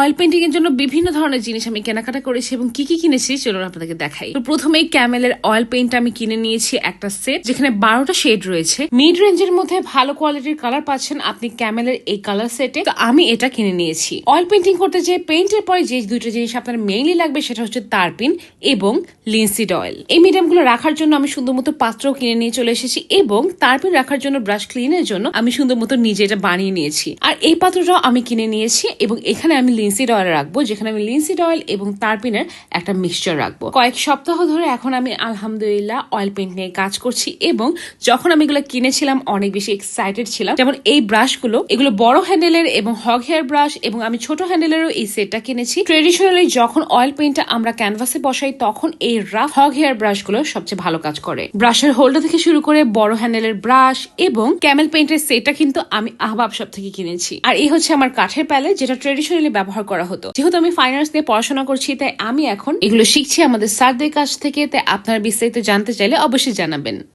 Oil painting এর জন্য বিভিন্ন ধরনের জিনিস আমি কেনাকাটা করেছি এবং কি কি কিনেছি চলুন আপনাদেরকে দেখাই। তো প্রথমেই ক্যামেলের অয়েল পেন্ট আমি কিনে নিয়েছি একটা সেট যেখানে বারোটা শেড রয়েছে। মিড রেঞ্জের মধ্যে ভালো কোয়ালিটির কালার পাচ্ছেন আপনি ক্যামেলের এই কালার সেটে তো আমি এটা কিনে নিয়েছি। অয়েল পেন্টিং করতে যে পেন্টের পরে যে দুইটা জিনিস আপনার মেইনলি লাগবে সেটা হচ্ছে তারপিন এবং লিনসিড অয়েল এই মিডিয়ামগুলো রাখার জন্য আমি সুন্দর মতো পাত্রও কিনে নিয়ে চলে এসেছি এবং তারপিন রাখার জন্য ব্রাশ ক্লিনের জন্য আমি সুন্দর মতো নিজে এটা বানিয়ে নিয়েছি। আর এই পাত্রটাও আমি কিনে নিয়েছি এবং এখানে আমি লিনসিড অয়েল রাখব, যেখানে আমি লিনসিড অয়েল এবং তারপিনের একটা মিক্সচার রাখব। কয়েক সপ্তাহ ধরে এখন আমি আলহামদুলিল্লাহ অয়েল পেন্ট নিয়ে কাজ করছি এবং যখন আমি এগুলো কিনেছিলাম, অনেক বেশি এক্সাইটেড ছিলাম। যেমন এই ব্রাশগুলো এগুলো বড় হ্যান্ডেলের এবং হগ হেয়ার ব্রাশ এবং আমি ছোট হ্যান্ডেলেরও এই সেটটা কিনেছি। ট্রেডিশনালি যখন অয়েল পেন্টটা আমরা ক্যানভাসে বসাই, তখন এই রাফ হগ হেয়ার ব্রাশগুলো সবচেয়ে ভালো কাজ করে। ব্রাশের হোল্ডার থেকে শুরু করে বড় হ্যান্ডেলের ব্রাশ এবং ক্যামেল পেন্টের সেটটা কিন্তু আমি আহবাব সব থেকে কিনেছি। আর এই হচ্ছে আমার কাঠের প্যালেট যেটা ট্রেডিশনালি ব্যবহার করা হতো। যেহেতু আমি ফাইন্যান্স নিয়ে পড়াশোনা করছি, তাই আমি এখন এগুলো শিখছি আমাদের স্যারদের কাছ থেকে। তাই আপনারা বিস্তারিত জানতে চাইলে অবশ্যই জানাবেন।